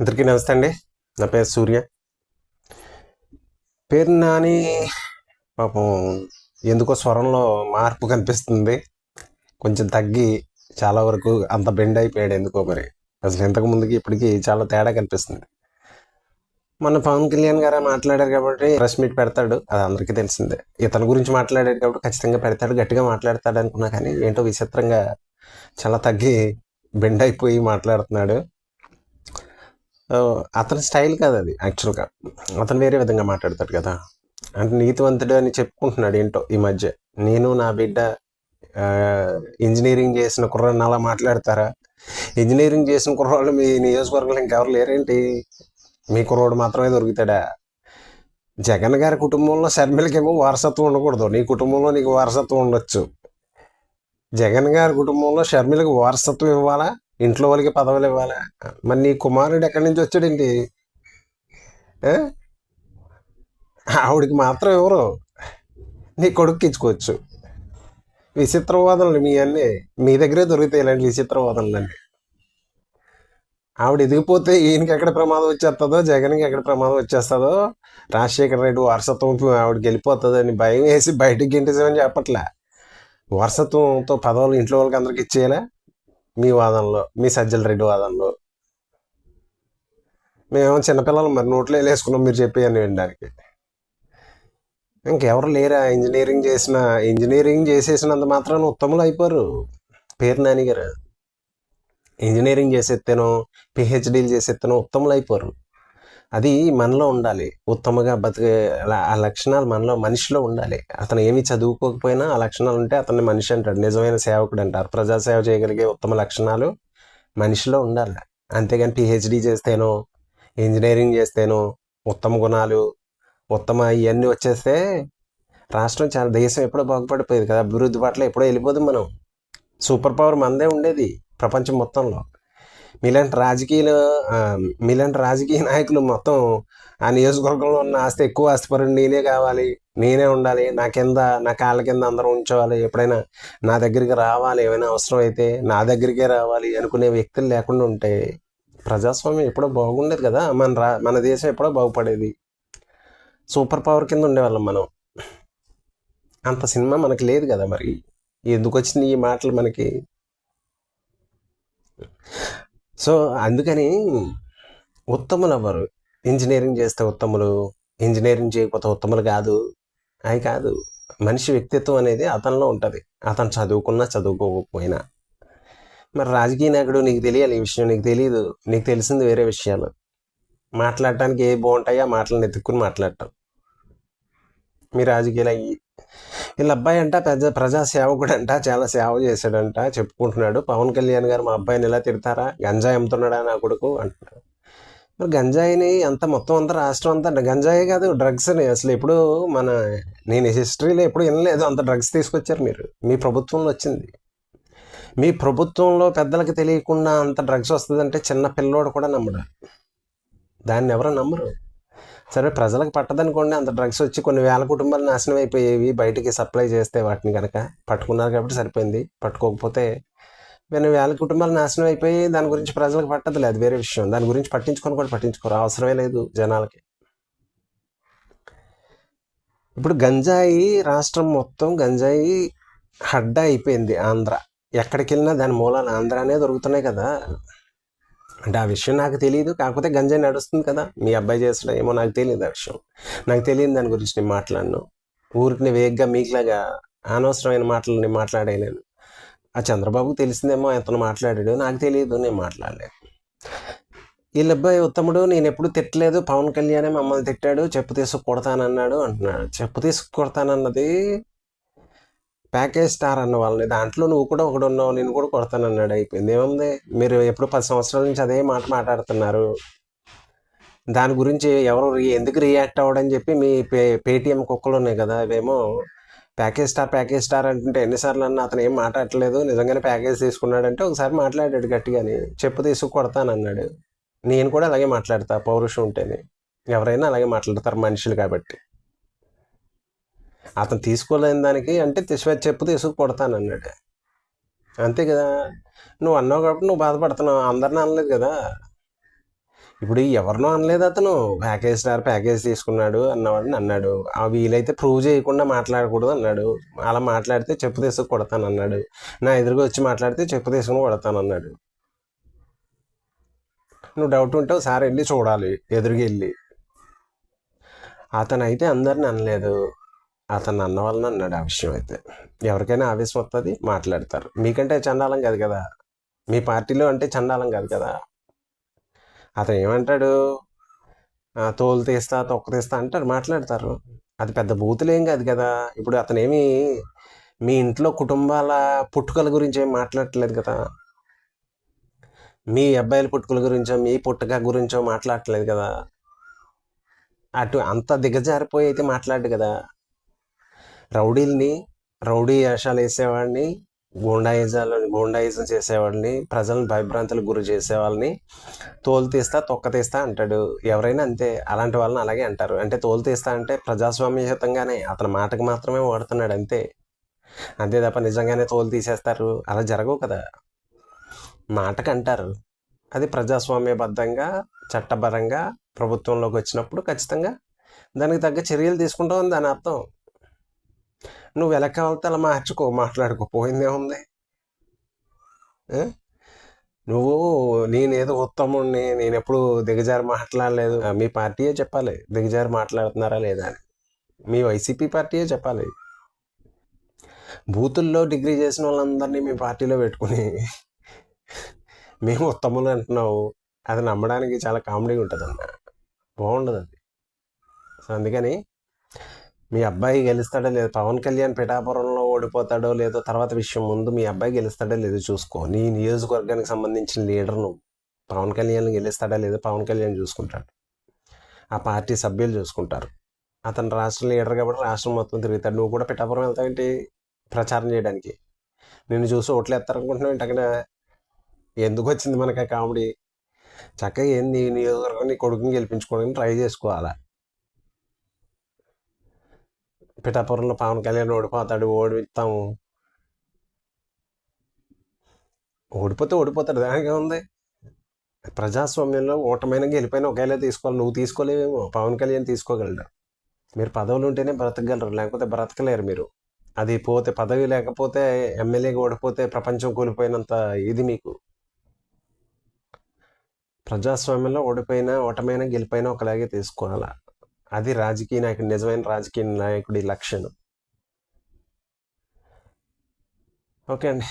అందరికీ నమస్తే అండి. నా పేరు సూర్య. పేరు నాని పాపం ఎందుకో స్వరంలో మార్పు కనిపిస్తుంది. కొంచెం తగ్గి చాలా వరకు అంత బెండ్ అయిపోయాడు ఎందుకో మరి. అసలు ఇంతకు ముందుకి ఇప్పటికి చాలా తేడా కనిపిస్తుంది. మన పవన్ కళ్యాణ్ గారు మాట్లాడారు కాబట్టి ప్రెస్ మీట్ పెడతాడు అది అందరికీ తెలిసిందే. ఇతని గురించి మాట్లాడాడు కాబట్టి ఖచ్చితంగా పెడతాడు గట్టిగా మాట్లాడతాడు అనుకున్నా కానీ ఏంటో విచిత్రంగా చాలా తగ్గి బెండ్ అయిపోయి మాట్లాడుతున్నాడు. అతని స్టైల్ కాదు అది యాక్చువల్గా. అతను వేరే విధంగా మాట్లాడతాడు కదా. అంటే నీతివంతుడు అని చెప్పుకుంటున్నాడు ఏంటో ఈ మధ్య. నేను నా బిడ్డ ఇంజనీరింగ్ చేసిన కుర్రాన్ని అలా మాట్లాడతారా? ఇంజనీరింగ్ చేసిన కుర్రాళ్ళు మీ నియోజకవర్గంలో ఇంకెవరు లేరేంటి? మీ కుర్రోడు మాత్రమే దొరుకుతాడా? జగన్ గారి కుటుంబంలో షర్మిలకేమో వారసత్వం ఉండకూడదు. నీ కుటుంబంలో నీకు వారసత్వం ఉండొచ్చు. జగన్ గారి కుటుంబంలో షర్మిలకు వారసత్వం ఇవ్వాలా? ఇంట్లో వాళ్ళకి పదవులు ఇవ్వాలి? మరి నీ కుమారుడు ఎక్కడి నుంచి వచ్చాడండి? ఆవిడికి మాత్రం ఎవరు? నీ కొడుకు ఇచ్చుకోవచ్చు. విచిత్రవాదనలు మీ అన్నీ మీ దగ్గరే దొరుకుతాయి ఇలాంటి విచిత్రవాదనలండి ఆవిడ ఎదిగిపోతే ఈయనకి ఎక్కడ ప్రమాదం వచ్చేస్తుందో జగన్కి ఎక్కడ ప్రమాదం వచ్చేస్తుందో రాజశేఖర రెడ్డి వారసత్వం ఆవిడకి వెళ్ళిపోతుందని భయం వేసి బయటికి గింటేసామని చెప్పట్లే. వారసత్వంతో పదవులు ఇంట్లో వాళ్ళకి అందరికి ఇచ్చేయాలా? మీ వాదనలో మీ సజ్జల రెడ్డి వాదనలో. మేము చిన్నపిల్లలు మరి నోట్లో వేసుకున్నాం మీరు చెప్పేయని వినడానికి. ఇంకెవరు లేరా? ఇంజనీరింగ్ చేసిన ఇంజనీరింగ్ చేసేసినంత మాత్రాన ఉత్తములు అయిపోరు. పేరు నాని గారు ఇంజనీరింగ్ చేసేత్తేనో పిహెచ్డీలు చేసేత్తేనో ఉత్తములు అయిపోరు. అది మనలో ఉండాలి. ఉత్తమగా బతికే అలా ఆ లక్షణాలు మనలో మనిషిలో ఉండాలి. అతను ఏమి చదువుకోకపోయినా ఆ లక్షణాలు ఉంటే అతన్ని మనిషి అంటాడు. నిజమైన సేవకుడు అంటారు. ప్రజాసేవ చేయగలిగే ఉత్తమ లక్షణాలు మనిషిలో ఉండాలి. అంతేగాని పిహెచ్డి చేస్తేనో ఇంజనీరింగ్ చేస్తేనో ఉత్తమ గుణాలు ఉత్తమ ఇవన్నీ వచ్చేస్తే రాష్ట్రం చాలా దేశం ఎప్పుడో బాగుపడిపోయేది కదా. అభివృద్ధి పట్ల ఎప్పుడో వెళ్ళిపోదు మనం. సూపర్ పవర్ మనదే ఉండేది ప్రపంచం మొత్తంలో. మీలాంటి రాజకీయాలు మీలాంటి రాజకీయ నాయకులు మొత్తం ఆ నియోజకవర్గంలో ఉన్న ఆస్తి ఎక్కువ ఆస్తిపరుడు నేనే కావాలి నేనే ఉండాలి నా కింద నా కాళ్ళ కింద అందరూ ఉంచోవాలి ఎప్పుడైనా నా దగ్గరికి రావాలి ఏమైనా అవసరం అయితే నా దగ్గరికే రావాలి అనుకునే వ్యక్తులు లేకుండా ఉంటే ప్రజాస్వామ్యం ఎప్పుడో బాగుండేది కదా మన రా మన దేశం ఎప్పుడో బాగుపడేది. సూపర్ పవర్ కింద ఉండేవాళ్ళం మనం. అంత సినిమా మనకి లేదు కదా మరి. ఎందుకు వచ్చింది ఈ మాటలు మనకి? సో అందుకని ఉత్తములు అవ్వరు ఇంజనీరింగ్ చేస్తే ఉత్తములు ఇంజనీరింగ్ చేయకపోతే ఉత్తములు కాదు. అవి కాదు. మనిషి వ్యక్తిత్వం అనేది అతనిలో ఉంటుంది. అతను చదువుకున్నా చదువుకోకపోయినా. మరి రాజకీయ నాయకుడు నీకు తెలియాలి ఈ విషయం. నీకు తెలియదు నీకు తెలిసింది వేరే విషయాలు. మాట్లాడటానికి ఏ బాగుంటాయో ఆ మాటలను ఎత్తుక్కుని మాట్లాడటం. మీ రాజకీయాలు అయ్యి. వీళ్ళ అబ్బాయి అంట పెద్ద ప్రజా సేవకుడు అంట చాలా సేవ చేశాడంట చెప్పుకుంటున్నాడు. పవన్ కళ్యాణ్ గారు మా అబ్బాయిని ఎలా తిడతారా? గంజాయి అమ్ముతున్నాడా నా కొడుకు? అంటున్నాడు. మరి గంజాయిని అంత మొత్తం అంతా రాష్ట్రం అంతా గంజాయి కాదు డ్రగ్స్ అని అసలు ఎప్పుడు మన నేను హిస్టరీలో ఎప్పుడు వినలేదు. అంత డ్రగ్స్ తీసుకొచ్చారు మీరు. మీ ప్రభుత్వంలో వచ్చింది. మీ ప్రభుత్వంలో పెద్దలకు తెలియకుండా అంత డ్రగ్స్ వస్తుందంటే చిన్న పిల్లోడు కూడా నమ్మడు. దాన్ని ఎవరు నమ్మరు? సరే ప్రజలకు పట్టదనుకోండి. అంత డ్రగ్స్ వచ్చి కొన్ని వేల కుటుంబాలు నాశనం అయిపోయేవి. బయటికి సప్లై చేస్తే వాటిని కనుక పట్టుకున్నారు కాబట్టి సరిపోయింది. పట్టుకోకపోతే నేను వేల కుటుంబాలు నాశనం అయిపోయి దాని గురించి ప్రజలకు పట్టదు అది వేరే విషయం. దాని గురించి పట్టించుకొని కూడా పట్టించుకోరు. అవసరమే లేదు జనాలకి. ఇప్పుడు గంజాయి రాష్ట్రం మొత్తం గంజాయి హడ్డా అయిపోయింది ఆంధ్ర. ఎక్కడికి వెళ్ళినా దాని మూలాలు అనేది దొరుకుతున్నాయి కదా. అంటే ఆ విషయం నాకు తెలియదు కాకపోతే గంజాయి నడుస్తుంది కదా. మీ అబ్బాయి చేస్తాడు ఏమో నాకు తెలియదు ఆ విషయం. నాకు తెలియని దాని గురించి నేను మాట్లాడను. ఊరికి వేగ్గా మీకులాగా అనవసరమైన మాటలు నేను మాట్లాడలేను ఆ చంద్రబాబు తెలిసిందేమో అతను మాట్లాడాడు నాకు తెలియదు నేను మాట్లాడలేదు. వీళ్ళ అబ్బాయి ఉత్తముడు నేను ఎప్పుడు తిట్టలేదు. పవన్ కళ్యాణే మమ్మల్ని తిట్టాడు. చెప్పు తీసుకు కొడతానన్నాడు అంటున్నాడు. చెప్పు తీసుకు కొడతానన్నది ప్యాకేజ్ స్టార్ అన్న వాళ్ళని. దాంట్లో నువ్వు కూడా ఒకడు ఉన్నావు నేను కూడా కొడతానన్నాడు. అయిపోయింది. ఏముంది? మీరు ఎప్పుడు పది సంవత్సరాల నుంచి అదే మాట మాట్లాడుతున్నారు. దాని గురించి ఎవరు రి- ఎందుకు రియాక్ట్ అవ్వడని చెప్పి మీ పే పేటిఎం కుక్కలు ఉన్నాయి కదా అవేమో ప్యాకేజ్ స్టార్ ప్యాకేజ్ స్టార్ అంటుంటే ఎన్నిసార్లు అన్న అతను ఏం మాట్లాడట్లేదు నిజంగానే ప్యాకేజ్ తీసుకున్నాడంటే ఒకసారి మాట్లాడాడు గట్టిగాని చెప్పు తీసుకు కొడతాను అన్నాడు నేను కూడా అలాగే మాట్లాడతా పౌరుషం ఉంటేనే. ఎవరైనా అలాగే మాట్లాడతారు మనుషులు కాబట్టి. అతను తీసుకోలేని దానికి అంటే తీసి చెప్పు తీసుకు కొడతానన్నాడు అంతే కదా. నువ్వు అన్నావు కాబట్టి నువ్వు బాధపడుతున్నావు. అందరిని అనలేదు కదా. ఇప్పుడు ఎవరినో అనలేదు అతను. ప్యాకేజ్ స్టార్ ప్యాకేజ్ తీసుకున్నాడు అన్నవాడిని అన్నాడు. ఆ వీలైతే ప్రూవ్ చేయకుండా మాట్లాడకూడదు అన్నాడు. అలా మాట్లాడితే చెప్పు తీసుకు కొడతాను అన్నాడు నా ఎదురుగా వచ్చి మాట్లాడితే చెప్పు తీసుకుని కొడతాను అన్నాడు నువ్వు డౌట్ ఉంటే ఒకసారి వెళ్ళి చూడాలి. ఎదురుగా వెళ్ళి. అతనైతే అందరిని అనలేదు. అతను అన్న వాళ్ళని అన్నాడు ఆ విషయం అయితే. ఎవరికైనా ఆవేశం వస్తుంది మాట్లాడతారు. మీకంటే చండాలం కాదు కదా? మీ పార్టీలో అంటే చండాలం కాదు కదా? అతను ఏమంటాడు? తోలు తీస్తా తొక్క తీస్తా అంటారు మాట్లాడతారు. అది పెద్ద బూతులేం కాదు కదా? ఇప్పుడు అతనేమి మీ ఇంట్లో కుటుంబాల పుట్టుకల గురించి ఏం మాట్లాడట్లేదు కదా? మీ అబ్బాయిల పుట్టుకల గురించో మీ పుట్టుక గురించో మాట్లాడట్లేదు కదా? అటు అంత దిగజారిపోయి అయితే మాట్లాడు కదా? రౌడీల్ని రౌడీ వేషాలు వేసేవాడిని గూండాయిజాలు గూండాయిజం చేసేవాడిని ప్రజలను భయభ్రాంతులకు గురి చేసేవాళ్ళని తోలు తీస్తా తొక్క తీస్తా అంటాడు. ఎవరైనా అంతే అలాంటి వాళ్ళని అలాగే అంటారు. అంటే తోలు తీస్తా అంటే ప్రజాస్వామ్యయుతంగానే అతని మాటకు మాత్రమే వాడుతున్నాడు అంతే. అంతే తప్ప నిజంగానే తోలు తీసేస్తారు. అలా జరగవు కదా. మాటకు అంటారు. అది ప్రజాస్వామ్యబద్ధంగా చట్టపరంగా ప్రభుత్వంలోకి వచ్చినప్పుడు ఖచ్చితంగా దానికి తగ్గ చర్యలు తీసుకుంటామని దాని అర్థం. నువ్వు ఎలా కావాలితే అలా మార్చుకో మాట్లాడుకో. పోయిందే ఉంది నువ్వు నేనేదో ఉత్తముణ్ణి నేను ఎప్పుడు దిగజారి మాట్లాడలేదు. మీ పార్టీయే చెప్పాలి. దిగజారి మాట్లాడుతున్నారా లేదా అని. మీ వైసీపీ పార్టీయే చెప్పాలి. బూతుల్లో డిగ్రీ చేసిన వాళ్ళందరినీ మీ పార్టీలో పెట్టుకుని మేము ఉత్తములు అంటున్నావు. అది నమ్మడానికి చాలా కామెడీ ఉంటుంది అన్న బాగుండదు అది. సో అందుకని మీ అబ్బాయి గెలుస్తాడో లేదో పవన్ కళ్యాణ్ పిఠాపురంలో ఓడిపోతాడో లేదో తర్వాత విషయం ముందు మీ అబ్బాయి గెలుస్తాడో లేదో చూసుకో. నీ నియోజకవర్గానికి సంబంధించిన లీడర్ నువ్వు. పవన్ కళ్యాణ్ గెలుస్తాడా లేదో పవన్ కళ్యాణ్ చూసుకుంటాడు. ఆ పార్టీ సభ్యులు చూసుకుంటారు. అతను రాష్ట్ర లీడర్ కాబట్టి రాష్ట్రం మొత్తం తిరుగుతాడు. నువ్వు కూడా పిఠాపురం వెళ్తావేంటి ప్రచారం చేయడానికి? నిన్ను చూసి ఓట్లు వేస్తారు ఏంటి అక్కడ? ఎందుకు వచ్చింది మనకి ఆ కామెడీ? చక్కగా ఏంది నియోజకవర్గం నీ కొడుకుని గెలిపించుకోవడానికి ట్రై చేసుకోవాలా? పిఠాపురంలో పవన్ కళ్యాణ్ ఓడిపోతాడు ఓడిస్తాము ఓడిపోతే ఓడిపోతాడు దానికి ఉంది ప్రజాస్వామ్యంలో ఓటమైన గెలిపోయిన ఒకేలా తీసుకోవాలి నువ్వు తీసుకోలేవేమో పవన్ కళ్యాణ్ తీసుకోగలడు. మీరు పదవులు ఉంటేనే బ్రతకగలరు లేకపోతే బ్రతకలేరు మీరు. అది పోతే పదవి లేకపోతే ఎమ్మెల్యేగా ఓడిపోతే ప్రపంచం కూలిపోయినంత ఇది మీకు. ప్రజాస్వామ్యంలో ఓడిపోయినా ఓటమైనా గెలిపోయినా ఒకలాగే తీసుకోవాలా? అది రాజకీయ నాయకుడు నిజమైన రాజకీయ నాయకుడి లక్షణం. ఓకే అండి.